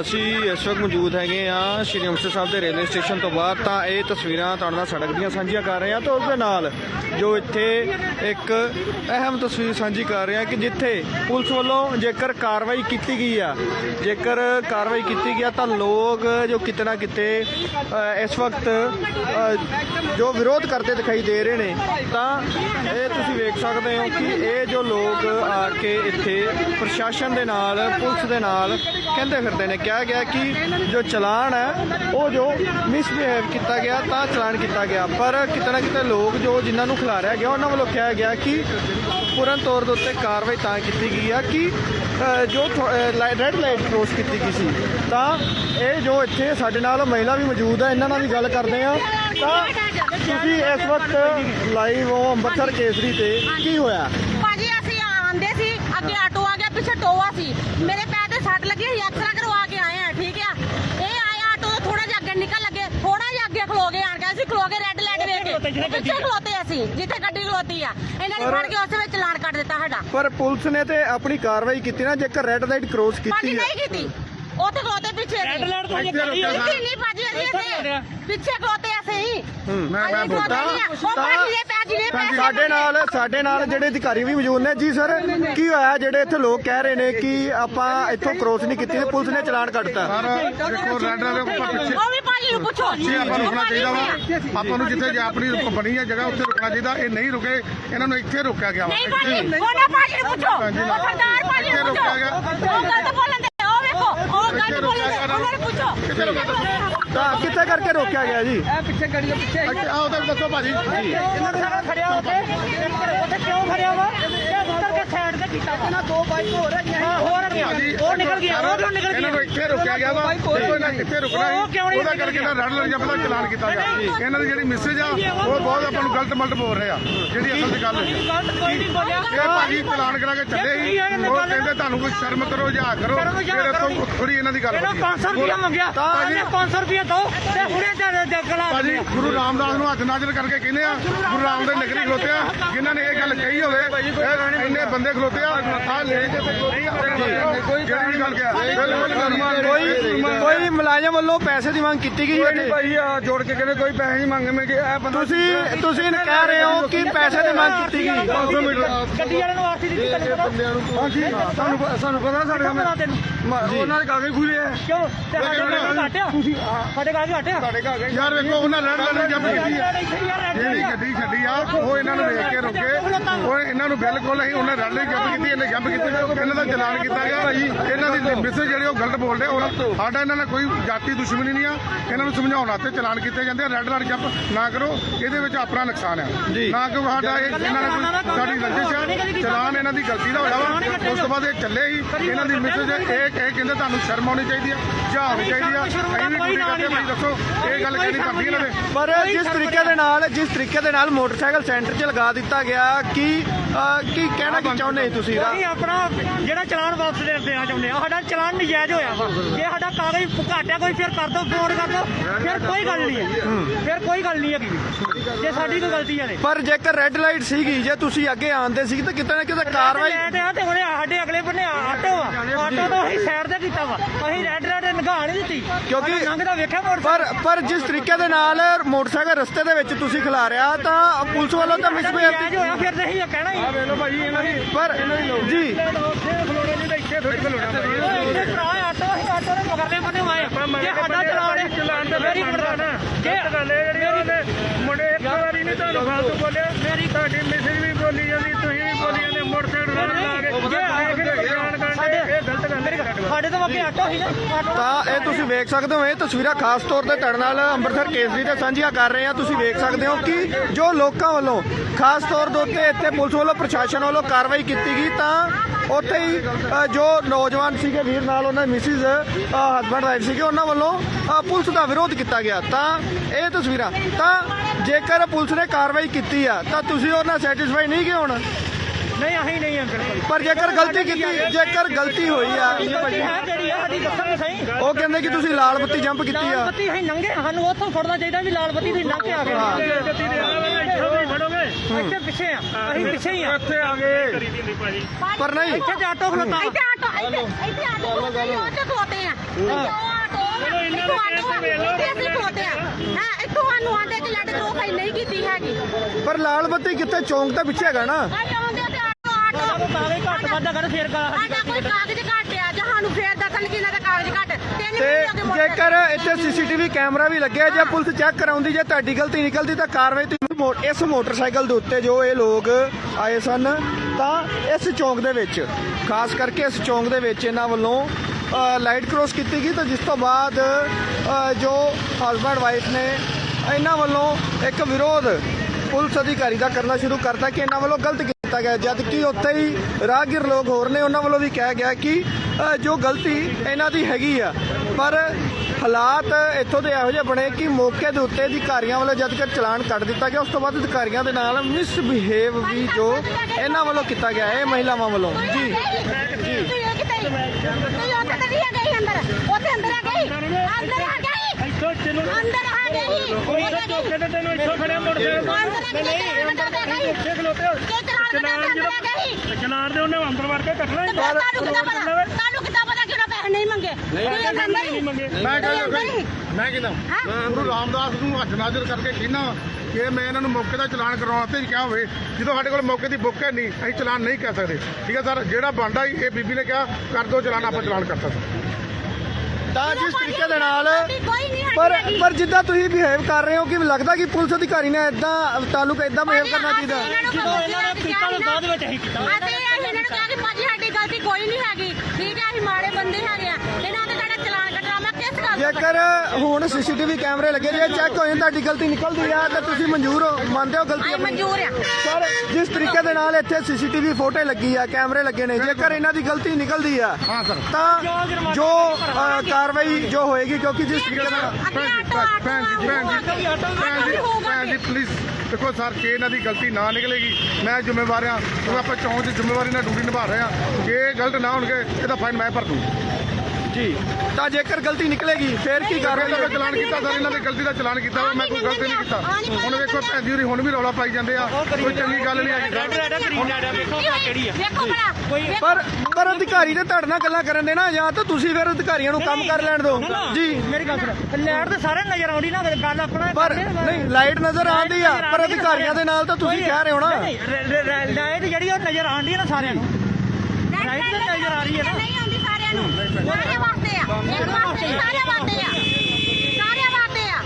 ਅਸੀਂ ਇਸ ਵਕਤ ਮੌਜੂਦ ਹੈਗੇ ਆ ਸ਼੍ਰੀ ਅੰਮ੍ਰਿਤਸਰ ਸਾਹਿਬ ਦੇ ਰੇਲਵੇ ਸਟੇਸ਼ਨ ਤੋਂ ਬਾਅਦ ਤਾਂ ਇਹ ਤਸਵੀਰਾਂ ਤੁਹਾਡੇ ਨਾਲ ਸੜਕ ਦੀਆਂ ਸਾਂਝੀਆਂ ਕਰ ਰਹੇ ਆ ਤੇ ਉਸ ਦੇ ਨਾਲ ਜੋ ਇੱਥੇ ਇੱਕ ਅਹਿਮ ਤਸਵੀਰ ਸਾਂਝੀ ਕਰ ਰਹੇ ਆ ਕਿ ਜਿੱਥੇ ਪੁਲਿਸ ਵੱਲੋਂ ਜੇਕਰ ਕਾਰਵਾਈ ਕੀਤੀ ਗਈ ਆ, ਜੇਕਰ ਕਾਰਵਾਈ ਕੀਤੀ ਗਿਆ ਤਾਂ ਲੋਕ ਜੋ ਕਿਤੇ ਨਾ ਕਿਤੇ ਇਸ ਵਕਤ ਜੋ ਵਿਰੋਧ ਕਰਦੇ ਦਿਖਾਈ ਦੇ ਰਹੇ ਨੇ, ਤਾਂ ਇਹ ਤੁਸੀਂ ਵੇਖ ਸਕਦੇ ਹੋ ਕਿ ਇਹ ਜੋ ਲੋਕ ਆ ਕੇ ਇੱਥੇ ਪ੍ਰਸ਼ਾਸਨ ਦੇ ਨਾਲ, ਪੁਲਿਸ ਦੇ ਨਾਲ ਕਹਿੰਦੇ ਫਿਰਦੇ ਨੇ ਕਿਹਾ ਗਿਆ ਕਿ ਜੋ ਚਲਾਨ ਹੈ, ਉਹ ਜੋ ਮਿਸਬਿਹੇਵ ਕੀਤਾ ਗਿਆ, ਤਾਂ ਚਲਾਨ ਕੀਤਾ ਗਿਆ। ਪਰ ਕਿਤੇ ਨਾ ਕਿਤੇ ਲੋਕ ਜੋ ਜਿਨ੍ਹਾਂ ਨੂੰ ਖਿਲਾਰਿਆ ਗਿਆ, ਉਹਨਾਂ ਵੱਲੋਂ ਕਿਹਾ ਗਿਆ ਕਿ ਪੂਰਨ ਤੌਰ ਦੇ ਉੱਤੇ ਕਾਰਵਾਈ ਤਾਂ ਕੀਤੀ ਗਈ ਆ ਕਿ ਜੋ ਰੈੱਡ ਲਾਈਟ ਕ੍ਰੋਸ ਕੀਤੀ ਗਈ ਸੀ। ਤਾਂ ਇਹ ਜੋ ਇੱਥੇ ਸਾਡੇ ਨਾਲ ਮਹਿਲਾ ਵੀ ਮੌਜੂਦ ਹੈ, ਇਹਨਾਂ ਨਾਲ ਵੀ ਗੱਲ ਕਰਦੇ ਆ। ਤਾਂ ਤੁਸੀਂ ਇਸ ਵਕਤ ਲਾਈਵ ਹੋ ਅੰਮ੍ਰਿਤਸਰ ਕੇਸਰੀ ਤੇ, ਕੀ ਹੋਇਆ? ਭਾਜੀ, ਅਸੀਂ ਆਂਦੇ ਸੀ, ਅੱਗੇ ਆਟੋ ਆ ਗਿਆ, ਪਿੱਛੇ ਟੋਆ ਸੀ। ਮੇਰੇ ਤੇ ਸੱਟ ਲੱਗੀ ਸੀ ਐਕਸਰਾ ਕਰਵਾ ਕੇ ਆਏ ਆ ਠੀਕ ਆ? ਇਹ ਆਏ ਆਟੋ ਤੋਂ ਥੋੜਾ ਜਿਹਾ ਅੱਗੇ ਨਿਕਲ ਲੱਗੇ ਥੋੜਾ ਜਿਹਾ ਅੱਗੇ ਖਲੋ ਗਏ ਆਣ ਕੇ ਅਸੀਂ ਖਲੋ ਕੇ ਰੈੱਡ ਲਾਈਟ ਵੇਖ ਕੇ। ਪਿੱਛੇ ਖਲੋਤੇ ਅਸੀਂ ਜਿੱਥੇ ਗੱਡੀ ਖਲੋਤੀ ਆ। ਇਹਨਾਂ ਨੇ ਫੜ ਕੇ ਉਸੇ ਵਿੱਚ ਚਲਾਨ ਕੱਟ ਦਿੱਤਾ ਸਾਡਾ। ਪਰ ਪੁਲਿਸ ਨੇ ਤੇ ਆਪਣੀ ਕਾਰਵਾਈ ਕੀਤੀ ਨਾ ਜੇਕਰ ਰੈੱਡ ਲਾਈਟ ਕ੍ਰੋਸ ਭਾਜੀ ਕੀਤੀ ਹੈ ਨਹੀਂ ਕੀਤੀ। ਉੱਥੇ ਖਲੋਤੇ ਪਿੱਛੇ ਰੈੱਡ ਲਾਈਟ ਤੋਂ ਰੁਕਿਆ ਸਰ। ਨਹੀਂ ਭਾਜੀ ਅਸੀਂ ਪਿੱਛੇ ਖਲੋਤੇ ਅਸੀਂ। ਹੂੰ। ਮੈਂ ਮੈਂ ਅਸੀਂ ਬੋਲਦਾ। ਉਹ ਭਾਜੀ ਦੇ ਪੈਰ ਜਿਹੜੇ ਪੈਸੇ ਸਾਡੇ ਨਾਲ ਸਾਡੇ ਨਾਲ ਜਿਹੜੇ ਅਧਿਕਾਰੀ ਵੀ ਮੌਜੂਦ ਨੇ। ਜੀ ਸਰ ਕੀ ਹੋਇਆ? ਜਿਹੜੇ ਇੱਥੇ ਲੋਕ ਕਹਿ ਰਹੇ ਨੇ ਕਿ ਆਪਾਂ ਇੱਥੋਂ ਕ੍ਰੋਸ ਨਹੀਂ ਕੀਤੀ ਤੇ ਪੁਲਿਸ ਨੇ ਚਲਾਨ ਕੱਟਤਾ ਸਰ ਦੇਖੋ ਰੈਡ ਵਾਲੇ ਉੱਪਰ ਪਿੱਛੇ ਉਹ ਵੀ ਭਾਜੀ ਨੂੰ ਪੁੱਛੋ। ਪਿੱਛੇ ਆਪਾਂ ਨੂੰ ਰੁਕਣਾ ਚਾਹੀਦਾ ਵਾ। ਆਪਾਂ ਨੂੰ ਜਿੱਥੇ ਜੇ ਆਪਣੀ ਬਣੀ ਹੈ ਜਗ੍ਹਾ ਉੱਥੇ ਰੁਕਣਾ ਚਾਹੀਦਾ। ਇਹ ਨਹੀਂ ਰੁਕੇ ਇਹਨਾਂ ਨੂੰ ਇੱਥੇ ਰੋਕਿਆ ਗਿਆ ਵਾ। ਨਹੀਂ ਭਾਜੀ ਉਹਨਾਂ ਭਾਜੀ ਨੂੰ ਪੁੱਛੋ। ਉਹ। ਸਰਦਾਰ ਭਾਜੀ ਨੂੰ ਪੁੱਛੋ। ਰੁਕਿਆ ਗਿਆ। ਉਹ ਗਲਤ ਬੋਲਣ ਦੇ ਉਹ ਵੇਖੋ। ਇੱਥੇ ਗਲਤ ਰੁਕਿਆ ਦੇ ਗਿਆ ਉਹਨਾਂ ਨੂੰ? ਪੁੱਛੋ। ਕਿੱਥੇ ਰੁਕਿਆ? ਤਾਂ ਕਿੱਥੇ ਕਰਕੇ ਰੋਕਿਆ ਗਿਆ ਜੀ? ਅੱਛਾ ਆਓ ਤਾਂ ਦੱਸੋ ਭਾਜੀ। ਖੜਿਆ ਉੱਥੇ। ਉੱਥੇ ਕਿਉਂ ਖੜਿਆ ਵਾ ਇਹ ਉੱਤਰ ਕੇ ਸਾਈਡ ਤੇ ਕੀਤਾ ਇਹਨਾਂ ਦੋ ਬਾਈਕ ਹੋ ਰਹੀਆਂ ਹੋਰ ਭਾਜੀ ਉਹ ਨਿਕਲ ਗਿਆ ਉਹ ਕਿਉਂ ਨਿਕਲ ਇਹਨਾਂ ਨੂੰ ਗਿਆ ਇੱਥੇ ਰੋਕਿਆ ਗਿਆ ਵਾ ਦੇਖੋ ਇਹਨਾਂ ਕਿੱਥੇ ਰੁਕਣਾ ਉਹ ਕਿਉਂ ਸੀ ਨਹੀਂ ਉਹਦਾ ਕਰਕੇ ਇਹਨਾਂ ਰੈਡ ਲਾਈਟ ਦਾ ਚਲਾਨ ਕੀਤਾ ਗਿਆ ਇਹਨਾਂ ਦੀ ਜਿਹੜੀ ਮੈਸੇਜ ਆ ਉਹ ਬਹੁਤ ਆਪਾਂ ਨੂੰ ਗਲਤ ਮਲਟ ਬੋਲ ਰਹੇ ਆ ਜਿਹੜੀ ਅਸਲ ਦੀ ਗੱਲ ਹੈ ਗਲਤ ਕੋਈ ਨਹੀਂ ਬੋਲਿਆ ਇਹ ਭਾਜੀ ਚਲਾਨ ਕਰਾ ਕੇ ਚੱਲੇ ਸੀ ਉਹ ਕਹਿੰਦੇ ਤੁਹਾਨੂੰ ਕੋਈ ਸ਼ਰਮ ਕਰੋ ਜਾਂ ਕਰੋ ਫਿਰ ਇੱਥੋਂ ਥੋੜੀ ਇਹਨਾਂ ਦੀ ਗੱਲ ਇਹਨੂੰ ਬਣੀ 500 ਰੁਪਇਆ ਮੰਗਿਆ ਭਾਜੀ- ਭਾਜੀ 500 ਰੁਪਇਆ ਦੋ ਤੇ ਹੁਣੇ ਤੇ ਜਗਲਾ ਭਾਜੀ ਗੁਰੂ ਰਾਮਦਾਸ ਨੂੰ ਹੱਥ ਨਾਜ਼ਰ ਕਰਕੇ ਕਹਿੰਦੇ ਆ, ਗੁਰੂ ਰਾਮ ਦੇ ਨਗਰੀ ਖਲੋਤੇ ਆ। ਜਿਨ੍ਹਾਂ ਨੇ ਇਹ ਗੱਲ ਕਹੀ ਹੋਵੇ, ਇਹ ਇੰਨੇ ਬੰਦੇ ਖਲੋਤੇ ਆ ਆ ਲੈ ਕੇ ਤੇ ਕੋਈ ਜਿਹੜੀ ਗੱਲ ਕਿਹਾ। ਕੋਈ ਕੋਈ ਮੁਲਾਜ਼ਮ ਵੱਲੋਂ ਪੈਸੇ ਦੀ ਮੰਗ ਕੀਤੀ ਗਈ ਹੈ? ਭਾਈ ਆ ਜੋੜ ਕੇ ਕਹਿੰਦੇ ਕੋਈ ਪੈਸੇ ਨਹੀਂ ਮੰਗੇ ਮੈਂ ਕਿ ਇਹ ਬੰਦਾ ਤੁਸੀਂ ਤੁਸੀਂ ਕਹਿ ਰਹੇ ਹੋ ਕਿ ਪੈਸੇ ਦੀ ਮੰਗ ਕੀਤੀ ਗਈ 500 ਮੀਟਰ ਗੱਡੀ ਵਾਲੇ ਨੂੰ ਆਰਸੀ ਦਿੱਤੀ ਹਾਂਜੀ। ਸਾਨੂੰ ਸਾਨੂੰ ਪਤਾ ਸਾਡੇ ਉਹਨਾਂ ਦੇ ਕਾਗਜ਼ ਖੁੱਲੇ ਆ। ਕਿਉਂ? ਸਾਡੇ ਕਾਗਜ਼ ਘਟਿਆ? ਸਾਡੇ ਕਾਗਜ਼ ਘਟਿਆ? ਸਾਡੇ ਕਾਗਜ਼ ਯਾਰ ਵੇਖੋ ਉਹਨਾਂ ਲੜ ਲੜ ਜੰਪ ਕੀਤੀ ਆ ਜਿਹੜੀ ਗੱਡੀ ਛੱਡੀ ਆ। ਉਹ ਇਹਨਾਂ ਨੂੰ ਵੇਖ ਕੇ ਰੁਕੇ। ਉਹ ਇਹਨਾਂ ਨੂੰ ਬਿਲਕੁਲ ਅਸੀਂ ਉਹਨਾਂ ਰਲ ਲਈ ਜੰਪ ਕੀਤੀ ਇਹਨੇ ਜੰਪ ਕੀਤੀ ਇਹਨਾਂ ਦਾ ਚਲਾਨ ਕੀਤਾ ਗਿਆ। ਭਾਈ ਇਹਨਾਂ ਦੀ ਮੈਸੇਜ ਜਿਹੜੇ ਉਹ ਗਲਤ ਬੋਲਦੇ ਉਹ ਸਾਡਾ ਇਹਨਾਂ ਨਾਲ ਕੋਈ ਜਾਤੀ ਦੁਸ਼ਮਣੀ ਨਹੀਂ ਆ। ਇਹਨਾਂ ਨੂੰ ਸਮਝਾਉਣ ਵਾਸਤੇ ਚਲਾਨ ਕੀਤੇ ਜਾਂਦੇ ਆ। ਰੈੱਡ ਲਾਈਟ ਜੰਪ ਨਾ ਕਰੋ ਇਹਦੇ ਵਿੱਚ ਆਪਣਾ ਨੁਕਸਾਨ ਆ। ਨਾ ਕਿ ਸਾਡਾ ਇਹ ਇਹਨਾਂ ਨਾਲ ਕੋਈ ਸਾਡੀ ਰੰਜਿਸ਼ ਆ। ਚਲਾਨ ਇਹਨਾਂ ਦੀ ਗਲਤੀ ਦਾ ਹੋਇਆ ਵਾ। ਉਸ ਤੋਂ ਬਾਅਦ ਇਹ ਚੱਲੇ ਹੀ। ਇਹਨਾਂ ਦੀ ਮੈਸੇਜ ਇਹ ਇਹ ਕਹਿੰਦੇ ਤੁਹਾਨੂੰ ਸ਼ਰਮ ਆਉਣੀ ਚਾਹੀਦੀ ਆ ਜਾਂ ਹੋਣੀ ਚਾਹੀਦੀ ਆ। ਅਸੀਂ ਵੀ ਕਰਦੇ ਭਾਈ ਦੱਸੋ ਇਹ ਗੱਲ ਕਹਿਣੀ ਬਣਦੀ ਇਹਨਾਂ ਦੇ? ਪਰ ਜਿਸ ਤਰੀਕੇ ਦੇ ਨਾਲ ਜਿਸ ਤਰੀਕੇ ਦੇ ਨਾਲ ਮੋਟਰਸਾਈਕਲ ਸੈਂਟਰ 'ਚ ਲਗਾ ਦਿੱਤਾ ਗਿਆ ਕੀ ਅਹ, ਕੀ ਕਹਿਣਾ ਕੀ ਚਾਹੁੰਦੇ ਜੀ ਤੁਸੀਂ? ਅਸੀਂ ਆਪਣਾ ਜਿਹੜਾ ਚਲਾਨ ਵਾਪਸ ਦੇ ਦੇਣਾ ਚਾਹੁੰਦੇ ਆ ਸਾਡਾ ਚਲਾਨ ਨਜਾਇਜ਼ ਹੋਇਆ। ਵਾ ਜੇ ਸਾਡਾ ਕਾਗਜ਼ ਘਾਟਿਆ ਕੋਈ ਫਿਰ ਕਰ ਦੋ ਫੋਨ ਕਰ ਦੋ ਫਿਰ ਕੋਈ ਗੱਲ ਨਹੀਂ ਹੈ। ਫਿਰ ਕੋਈ ਗੱਲ ਨਹੀਂ ਹੈਗੀ। ਜੇ ਸਾਡੀ ਕੋਈ ਗਲਤੀ ਹੈ ਤੇ। ਪਰ ਜੇਕਰ ਰੈੱਡ ਲਾਈਟ ਸੀਗੀ ਜੇ ਤੁਸੀਂ ਅੱਗੇ ਆਂਦੇ ਸੀ ਤਾਂ ਕਿਤੇ ਨਾ ਕਿਤੇ ਕਾਰਵਾਈ ਤੇ ਆ ਤੇ ਸਾਡੇ ਅਗਲੇ ਬੰਨੇ ਆਟੋ ਆ। ਆਟੋ ਤੋਂ ਅਸੀਂ ਸਾਈਡ ਤੇ ਕੀਤਾ ਵਾ। ਅਸੀਂ ਰੈੱਡ ਰੈੱਡ ਨਿਗਾਹ ਨਹੀਂ ਦਿੱਤੀ। ਕਿਉਂਕਿ- ਅਸੀਂ ਲੰਘਦਾ ਵੇਖਿਆ ਮੋਟਰ ਪਰ ਪਰ ਜਿਸ ਤਰੀਕੇ ਦੇ ਨਾਲ ਮੋਟਰਸਾਈਕਲ ਰਸਤੇ ਦੇ ਵਿੱਚ ਤੁਸੀਂ ਖਿਲਾਰਿਆ ਤਾਂ ਪੁਲਿਸ ਵੱਲੋਂ ਤਾਂ ਮਿਸਬਿਹੇਵ ਹੋਇਆ ਫਿਰ ਤੇ ਅਸੀਂ ਇਹ ਕਹਿਣਾ ਹੀ ਵੇਖ ਲਓ ਭਾਈ ਇਹਨਾਂ ਦੀ ਪਰ ਜੀ। ਖਲੋਣਾ ਤਾਂ ਇੱਥੇ ਥੋੜੀ ਖਲੋਣਾ ਇੱਥੇ ਭਰਾ ਆਟੋ ਅਸੀਂ ਆਟੋ ਦੇ ਮਗਰਲੇ ਬੰਨੇ ਆਏ ਜੇ ਸਾਡਾ ਚਲਾਨ ਹੈ ਚਲਾਨ ਤੇ ਮੇਰੀ ਮੇਰੀ ਪੜਦਾ ਜੇ ਗੱਲ ਇਹ ਜਿਹੜੀ ਉਹਨੇ ਮੁੰਡੇ ਇੱਕ ਵਾਰੀ ਨਹੀਂ ਤੁਹਾਨੂੰ ਫਾਲਤੂ ਬੋਲਿਆ। ਮੇਰੀ ਤੁਹਾਡੀ ਮੈਸੇਜ ਵੀ ਬੋਲੀ ਜਾਂਦੀ ਤੁਸੀਂ ਵੀ ਬੋਲੀ ਜਾਂਦੇ ਮੋਟਰਸਾਈਕਲ ਲਾ ਕੇ ਜੇ ਆਏ ਕਿ ਚਲਾਨ ਕਰਦੇ ਇਹ ਗਲਤ ਗੱਲ ਹੈ ਸਾਡੇ ਤੋਂ ਅੱਗੇ ਆਟੋ ਸੀ ਤਾਂ ਇਹ ਤੁਸੀਂ ਵੇਖ ਸਕਦੇ ਹੋ, ਇਹ ਤਸਵੀਰਾਂ ਖਾਸ ਤੌਰ ਤੇ ਤੁਹਾਡੇ ਨਾਲ ਅੰਮ੍ਰਿਤਸਰ ਕੇਸਰੀ ਤੇ ਸਾਂਝੀਆਂ ਕਰ ਰਹੇ ਹਾਂ। ਤੁਸੀਂ ਵੇਖ ਸਕਦੇ ਹੋ ਕਿ ਜੋ ਲੋਕਾਂ ਵੱਲੋਂ, ਖਾਸ ਤੌਰ ਦੇ ਉੱਤੇ ਇੱਥੇ ਪੁਲਿਸ ਵੱਲੋਂ, ਪ੍ਰਸ਼ਾਸਨ ਵੱਲੋਂ ਕਾਰਵਾਈ ਕੀਤੀ ਗਈ, ਤਾਂ ਉੱਥੇ ਹੀ ਜੋ ਨੌਜਵਾਨ ਸੀਗੇ ਵੀਰ ਨਾਲ ਉਹਨਾਂ ਦੀ ਮਿਸਿਸ ਹਸਬੰਡ ਵਾਈਫ ਸੀਗੇ, ਉਹਨਾਂ ਵੱਲੋਂ ਪੁਲਿਸ ਦਾ ਵਿਰੋਧ ਕੀਤਾ ਗਿਆ। ਤਾਂ ਇਹ ਤਸਵੀਰਾਂ, ਤਾਂ ਜੇਕਰ ਪੁਲਿਸ ਨੇ ਕਾਰਵਾਈ ਕੀਤੀ ਆ, ਤਾਂ ਤੁਸੀਂ ਉਹਨਾਂ ਸੈਟੀਸਫਾਈ ਨਹੀਂ ਕਿ ਹੁਣ? ਨਹੀਂ ਅਸੀਂ ਨਹੀਂ ਬਿਲਕੁਲ। ਪਰ ਜੇਕਰ ਗਲਤੀ ਕੀਤੀ ਜੇਕਰ ਗਲਤੀ ਹੋਈ ਆ। ਗਲਤੀ ਹੈ ਜਿਹੜੀ ਆ ਸਾਡੀ ਦੱਸਣ ਸਹੀ। ਉਹ ਕਹਿੰਦੇ ਕਿ ਤੁਸੀਂ ਲਾਲ ਬੱਤੀ ਜੰਪ ਕੀਤੀ ਲਾਲ ਆ ਬੱਤੀ ਅਸੀਂ ਨੰਗੇ ਸਾਨੂੰ ਉੱਥੋਂ ਫੜਨਾ ਚਾਹੀਦਾ ਵੀ ਲਾਲ ਬੱਤੀ ਤੁਸੀਂ ਲੰਘ ਕੇ ਆ ਗਏ। ਇੱਥੇ ਪਿੱਛੇ ਆ। ਅਸੀਂ ਪਿੱਛੇ ਹੀ ਆ। ਇੱਥੇ ਆ ਗਏ। ਪਰ ਨਹੀਂ। ਇੱਥੇ ਤੇ ਆਟੋ ਖਲੋਤਾ। ਇੱਥੇ ਆਟੋ ਇੱਥੇ ਇੱਥੇ ਆਟੋ ਖਲੋਤੇ ਆ ਉੱਥੇ ਖਲੋਤੇ ਆ। ਇੱਥੇ ਉਹ ਆਟੋ ਇੱਥੋਂ ਆਟੋ ਆ ਤੇ ਅਸੀਂ ਖਲੋਤੇ ਆ। ਹਾਂ ਇੱਥੋਂ ਸਾਨੂੰ ਆਂਦੇ ਕਿ ਗਰੋ ਫਾਈ ਨਹੀਂ ਕੀਤੀ ਹੈਗੀ। ਪਰ ਲਾਲ ਬੱਤੀ ਕਿੱਥੇ? ਚੌਂਕ ਤਾਂ ਪਿੱਛੇ ਹੈਗਾ ਨਾ। ਅਸੀਂ ਆਉਂਦੇ ਤੇ ਆਟੋ ਆਟੋ ਕਾਗਜ਼ ਘੱਟ ਵੱਧ ਕਰ ਫੇਰ ਕਾ ਸਾਡਾ ਕੋਈ ਕਾਗਜ਼ ਘੱਟ ਆ ਜਾਂ ਸਾਨੂੰ ਫੇਰ ਦੱਸਣ ਕਿ ਇਹਨਾਂ ਦਾ ਕਾਗਜ਼ ਘੱਟ? ਤਿੰਨ ਤੇ ਮਹੀਨੇ ਹੋ ਗਏ ਮੋਟਰ ਜੇਕਰ ਇੱਥੇ ਸੀਸੀਟੀਵੀ ਕੈਮਰਾ ਵੀ ਲੱਗਿਆ ਜੇ ਪੁਲਿਸ ਚੈੱਕ ਕਰਾਉਂਦੀ ਜੇ ਤੁਹਾਡੀ ਗਲਤੀ ਨਿਕਲਦੀ ਤਾਂ ਕਾਰਵਾਈ ਤੁਸੀਂ ਮੋ- ਇਸ ਮੋਟਰਸਾਈਕਲ ਦੇ ਉੱਤੇ ਜੋ ਇਹ ਲੋਕ ਆਏ ਸਨ ਤਾਂ ਇਸ ਚੌਂਕ ਦੇ ਵਿੱਚ ਖਾਸ ਕਰਕੇ ਇਸ ਚੌਂਕ ਦੇ ਵਿੱਚ ਇਹਨਾਂ ਵੱਲੋਂ ਅ, ਲਾਈਟ ਕ੍ਰੋਸ ਕੀਤੀ ਗਈ ਤਾਂ ਜਿਸ ਤੋਂ ਬਾਅਦ ਅ, ਜੋ ਹਸਬੰਡ ਵਾਈਫ ਨੇ ਇਹਨਾਂ ਵੱਲੋਂ ਇੱਕ ਵਿਰੋਧ ਪੁਲਿਸ ਅਧਿਕਾਰੀ ਦਾ ਕਰਨਾ ਸ਼ੁਰੂ ਕਰਤਾ ਕਿ ਇਹਨਾਂ ਵੱਲੋਂ ਗਲਤ ਕੀਤਾ ਗਿਆ ਜਦ ਕਿ ਉੱਥੇ ਹੀ ਰਾਹਗੀਰ ਲੋਕ ਹੋਰ ਨੇ, ਉਹਨਾਂ ਵੱਲੋਂ ਵੀ ਕਿਹਾ ਗਿਆ ਕਿ ਜੋ ਗਲਤੀ ਇਹਨਾਂ ਦੀ ਹੈਗੀ ਆ, ਪਰ ਹਾਲਾਤ ਇੱਥੋਂ ਦੇ ਇਹੋ ਜਿਹੇ ਬਣੇ ਕਿ ਮੌਕੇ ਦੇ ਉੱਤੇ ਅਧਿਕਾਰੀਆਂ ਵੱਲੋਂ ਜਦ ਕਿ ਚਲਾਨ ਕੱਟ ਦਿੱਤਾ ਗਿਆ, ਉਸ ਤੋਂ ਬਾਅਦ ਅਧਿਕਾਰੀਆਂ ਦੇ ਨਾਲ ਮਿਸਬਿਹੇਵ ਵੀ ਜੋ ਇਹਨਾਂ ਵੱਲੋਂ ਕੀਤਾ ਗਿਆ, ਇਹ ਮਹਿਲਾਵਾਂ ਵੱਲੋਂ। ਜੀ। ਜੀ। ਉੱਥੇ ਤਾਂ ਨਹੀਂ ਗਈ ਅੰਦਰ। ਉੱਥੇ ਅੰਦਰ ਆ ਗਈ ਇੱਥੋਂ ਤੈਨੂੰ ਅੰਦਰ ਆ ਗਈ ਕੋਈ ਤਾਂ ਚੌਕੇ ਤੇ ਤੈਨੂੰ ਇੱਥੋਂ ਖੜਿਆ ਮੁੜ ਕੇ? ਨਹੀਂ ਨਹੀਂ ਅੰਦਰ ਤਾਂ ਗਈ ਇੱਥੇ ਖਲੋਤੇ ਹੋ। ਕਿ ਚਲਾਨ ਕੱਟਣ ਅੰਦਰ ਆ ਗਈ ਚਲਾਨ ਦੇ ਉਹਨੇ ਅੰਦਰ ਵੜ ਕੇ ਕੱਟਣਾ ਹੀ। ਤੁਹਾਨੂੰ ਕਿੱਦਾਂ ਪਤਾ? ਤੁਹਾਨੂੰ ਕਿੱਦਾਂ ਪਤਾ ਕਿ ਉਹਨਾਂ ਪੈਸੇ ਨਹੀਂ ਮੰਗੇ? ਨਹੀਂ ਅੰਦਰ ਨਹੀਂ ਮੰਗੇ। ਮੈਂ ਕਹਿੰਦਾ ਮੈਂ ਕਹਿੰਦਾ ਗੁਰੂ ਰਾਮਦਾਸ ਨੂੰ ਹੱਥ ਨਾਜ਼ਰ ਕਰਕੇ ਕਹਿਣਾ ਕਿ ਮੈਂ ਇਹਨਾਂ ਨੂੰ ਮੌਕੇ ਦਾ ਚਲਾਨ ਕਰਾਉਣ ਵਾਸਤੇ ਹੀ ਕਿਹਾ ਹੋਵੇ। ਜਦੋਂ ਸਾਡੇ ਕੋਲ ਮੌਕੇ ਦੀ ਬੁੱਕ ਹੈ ਨਹੀਂ ਅਸੀਂ ਚਲਾਨ ਨਹੀਂ ਕਰ ਸਕਦੇ। ਠੀਕ ਹੈ ਸਰ ਜਿਹੜਾ ਬਣਦਾ ਹੀ ਇਹ ਬੀਬੀ ਨੇ ਕਿਹਾ ਕਰ ਦਿਓ ਚਲਾਨ ਆਪਾਂ ਚਲਾਨ ਕਰਤਾ ਸਰ। ਤਾਂ ਜਿਸ ਤਰੀਕੇ ਦੇ ਨਾਲ ਪਰ। ਪਰ ਜਿੱਦਾਂ ਤੁਸੀਂ ਬਿਹੇਵ ਕਰ ਰਹੇ ਹੋ ਕਿ ਲੱਗਦਾ ਕਿ ਪੁਲਿਸ ਅਧਿਕਾਰੀ ਨੇ ਇਦਾਂ ਤਾਲੁਕ ਇਦਾਂ ਬਿਹੇਵ ਕਰਨਾ ਚਾਹੀਦਾ? ਜਦੋਂ ਇਹਨਾਂ ਨੇ ਕੀਤਾ ਤਾਂ ਬਾਅਦ ਵਿੱਚ ਅਸੀਂ ਕੀਤਾ। ਅਸੀਂ ਇਹਨਾਂ ਨੂੰ ਕਿਹਾ ਕਿ ਭਾਜੀ ਸਾਡੀ ਗਲਤੀ ਕੋਈ ਨਹੀਂ ਹੈਗੀ। ਠੀਕ ਹੈ ਅਸੀਂ ਮਾੜੇ ਬੰਦੇ ਹੈਗੇ ਆ। ਇਹਨਾਂ ਨੇ ਸਾਡਾ ਚਲਾਨ ਜੇਕਰ ਹੁਣ ਸੀਸੀਟੀਵੀ ਕੈਮਰੇ ਲੱਗੇ ਜੇ ਚੈੱਕ ਹੋਏ ਤੁਹਾਡੀ ਗਲਤੀ ਨਿਕਲਦੀ ਆ ਤਾਂ ਤੁਸੀਂ ਮਨਜ਼ੂਰ ਹੋ ਮੰਨਦੇ ਹੋ ਗਲਤੀ? ਆਪਣੀ? ਮਨਜ਼ੂਰ ਆ। ਸਰ ਜਿਸ ਤਰੀਕੇ ਦੇ ਨਾਲ ਇੱਥੇ ਸੀਸੀਟੀਵੀ ਫੋਟੋ ਲੱਗੀ ਆ ਕੈਮਰੇ ਲੱਗੇ ਨੇ ਜੇਕਰ ਇਹਨਾਂ ਦੀ ਗਲਤੀ ਨਿਕਲਦੀ ਆ ਹਾਂ ਸਰ। ਤਾਂ ਜੋ ਅ, ਕਾਰਵਾਈ ਜੋ ਹੋਏਗੀ ਕਿਉਂਕਿ ਜਿਸ ਤਰੀਕੇ ਨਾਲ ਭੈਣ ਜੀ ਪਲੀਜ਼ ਦੇਖੋ ਸਰ ਕਿ ਇਹਨਾਂ ਦੀ ਗਲਤੀ ਨਾ ਨਿਕਲੇਗੀ ਮੈਂ ਜ਼ਿੰਮੇਵਾਰ ਹਾਂ ਕਿਉਂਕਿ ਆਪਾਂ ਚੌਂਕ 'ਚ ਜ਼ਿੰਮੇਵਾਰੀ ਨਾਲ ਡਿਊਟੀ ਨਿਭਾ ਰਹੇ ਹਾਂ ਜੇ ਇਹ ਗਲਤ ਨਾ ਹੋਣਗੇ ਇਹਦਾ ਫਾਈਨ ਮੈਂ ਭਰ ਦੂੰ ਜੀ। ਤਾਂ ਜੇਕਰ ਗਲਤੀ ਨਿਕਲੇਗੀ ਫਿਰ ਕੀ ਕਾਰਵਾਈ ਹੋਏਗੀ? ਚਲਾਨ ਕੀਤਾ ਸਰ ਇਹਨਾਂ ਦੀ ਗਲਤੀ ਦਾ ਚਲਾਨ ਕੀਤਾ ਵਾ, ਮੈਂ ਕੋਈ ਗਲਤੀ ਨਹੀਂ ਕੀਤਾ। ਹੁਣ ਵੇਖੋ ਭੈਣ ਜੀ ਹੋਰੀ ਹੁਣ ਵੀ ਰੌਲਾ ਪਾਈ ਜਾਂਦੇ ਆ। ਕੋਈ ਚੰਗੀ ਗੱਲ ਨਹੀਂ ਹੈਗੀ। Red sir red green red ਵੇਖੋ ਕਿਹੜੀ ਆ। ਵੇਖੋ ਬੜਾ ਕੋਈ ਪਰ ਪਰ ਅਧਿਕਾਰੀ ਨੇ ਤੁਹਾਡੇ ਨਾਲ ਗੱਲਾਂ ਕਰਨ ਦੇ ਨਾ ਜਾਂ ਤਾਂ ਤੁਸੀਂ ਫਿਰ ਅਧਿਕਾਰੀਆਂ ਨੂੰ ਕੰਮ ਕਰ ਲੈਣ ਦਿਓ। ਜੀ। ਮੇਰੀ ਗੱਲ ਸੁਣ। ਲੈਟ ਤੇ ਸਾਰੇ ਨਜ਼ਰ ਆਉਂਦੀ ਨਾ ਗੱਲ ਆਪਣਾ ਪਰ ਨਹੀਂ ਲਾਈਟ ਨਜ਼ਰ ਆਉਂਦੀ ਆ ਪਰ ਅਧਿਕਾਰੀਆਂ ਦੇ ਨਾਲ ਤਾਂ ਤੁਸੀਂ ਕਹਿ ਰਹੇ ਹੋ ਨਾ। ਲਾਈਟ ਜਿਹੜੀ ਉਹ ਨਜ਼ਰ ਆਉਂਦੀ ਨਾ ਸਾਰਿਆਂ ਨੂੰ। ਰਾਈਟ ਤੇ ਨਜ਼ਰ ਆ ਰਹੀ ਹੈ ਨਾ। ਨਹੀਂ ਆਉਂਦੀ ਸਾਰਿਆਂ ਨੂੰ। ਸਾਰਿਆਂ ਵਾਸਤੇ ਆ। ਇੱਕ ਵਾਸਤੇ ਨਹੀਂ, ਸਾਰਿਆਂ ਵਾਸਤੇ ਆ। ਸਾਰਿਆਂ ਵਾਸਤੇ ਆ।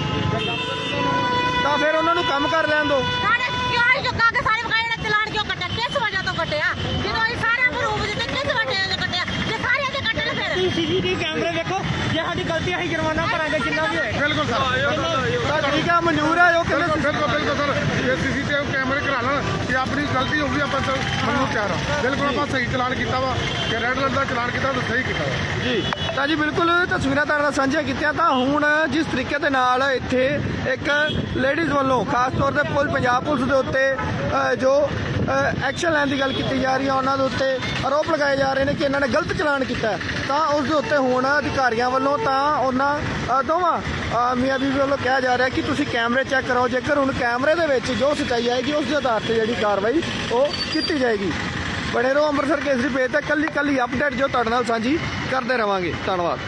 ਤਾਂ ਫਿਰ ਉਹਨਾਂ ਨੂੰ ਕੰਮ ਕਰ ਲੈਣ ਦਿਓ ਸਾਡੇ ਕਿਉਂ ਹੀ ਚੁੱਕਾ ਕੇ ਸਾਰੇ ਬਕਾਏ ਦਾ ਚਲਾਨ ਕਿਉਂ ਕੱਟਿਆ? ਕਿਸ ਵਜ੍ਹਾ ਤੋਂ ਕੱਟਿਆ? ਜਦੋਂ ਅਸੀਂ ਸਾਰਿਆਂ ਨੂੰ ਰੂਪ ਦਿੱਤੇ ਕਿਸ ਵਜ੍ਹਾ ਤੋਂ ਕੱਟਿਆ? ਜੇ ਸਾਰਿਆਂ ਦੇ ਕੱਟਣ ਫਿਰ? ਸੀਸੀਟੀਵੀ ਕੈਮਰੇ ਵੇਖੋ। ਜੇ ਸਾਡੀ ਗਲਤੀ ਅਸੀਂ ਜੁਰਮਾਨਾ ਭਰਾਂਗੇ ਜਿੰਨਾ ਵੀ ਹੋਏਗਾ। ਬਿਲਕੁਲ ਸਰ ਤਾਂ ਠੀਕ ਆ ਮਨਜ਼ੂਰ ਆ ਉਹ ਬਿਲਕੁਲ ਕਹਿੰਦੇ ਬਿਲਕੁਲ ਬਿਲਕੁਲ ਸਰ। ਇਹ ਸੀਸੀਟੀਵੀ ਕੈਮਰੇ ਕਰਾ ਲੈਣ ਕਿ ਆਪਣੀ ਗਲਤੀ ਹੋ ਗਈ ਆਪਾਂ ਤਾਂ ਮੈਨੂੰ ਤਿਆਰ ਆ। ਬਿਲਕੁਲ ਆਪਾਂ ਸਹੀ ਚਲਾਨ ਕੀਤਾ ਵਾ ਕਿ ਰੈਡ ਲਾਈਟ ਦਾ ਚਲਾਨ ਕੀਤਾ ਤਾਂ ਸਹੀ ਕੀਤਾ ਵਾ। ਜੀ। ਤਾਂ ਜੀ ਬਿਲਕੁਲ ਤਸਵੀਰਾਂ ਤੁਹਾਡੇ ਨਾਲ ਸਾਂਝੀਆਂ ਕੀਤੀਆਂ ਤਾਂ ਹੁਣ ਜਿਸ ਤਰੀਕੇ ਦੇ ਨਾਲ ਇੱਥੇ ਇੱਕ ਲੇਡੀਜ਼ ਵੱਲੋਂ ਖਾਸ ਤੌਰ ਤੇ ਪੁਲ ਪੰਜਾਬ ਪੁਲਿਸ ਦੇ ਉੱਤੇ ਜੋ ਐਕਸ਼ਨ ਲੈਣ ਦੀ ਗੱਲ ਕੀਤੀ ਜਾ ਰਹੀ ਹੈ ਉਹਨਾਂ ਦੇ ਉੱਤੇ ਆਰੋਪ ਲਗਾਏ ਜਾ ਰਹੇ ਨੇ ਕਿ ਇਹਨਾਂ ਨੇ ਗਲਤ ਚਲਾਨ ਕੀਤਾ। ਤਾਂ ਉਸ ਦੇ ਉੱਤੇ ਹੁਣ ਅਧਿਕਾਰੀਆਂ ਵੱਲੋਂ ਤਾਂ ਉਹਨਾਂ ਅ, ਦੋਵਾਂ ਅ, ਮੀਆਂ ਬੀਬੀ ਵੱਲੋਂ ਕਿਹਾ ਜਾ ਰਿਹਾ ਕਿ ਤੁਸੀਂ ਕੈਮਰੇ ਚੈੱਕ ਕਰਾਓ। ਜੇਕਰ ਹੁਣ ਕੈਮਰੇ ਦੇ ਵਿੱਚ ਜੋ ਸਚਾਈ ਆਏਗੀ ਉਸ ਦੇ ਆਧਾਰ ਤੇ ਜਿਹੜੀ ਕਾਰਵਾਈ ਉਹ ਕੀਤੀ ਜਾਏਗੀ। ਬਣੇ ਰਹੋ ਅੰਮ੍ਰਿਤਸਰ ਕੇਸਰੀ ਪੇਜ ਤੇ। ਕੱਲੀ ਕੱਲੀ ਅਪਡੇਟ ਜੋ ਤੁਹਾਡੇ ਨਾਲ ਸਾਂਝੀ ਕਰਦੇ ਰਵਾਂਗੇ। ਧੰਨਵਾਦ।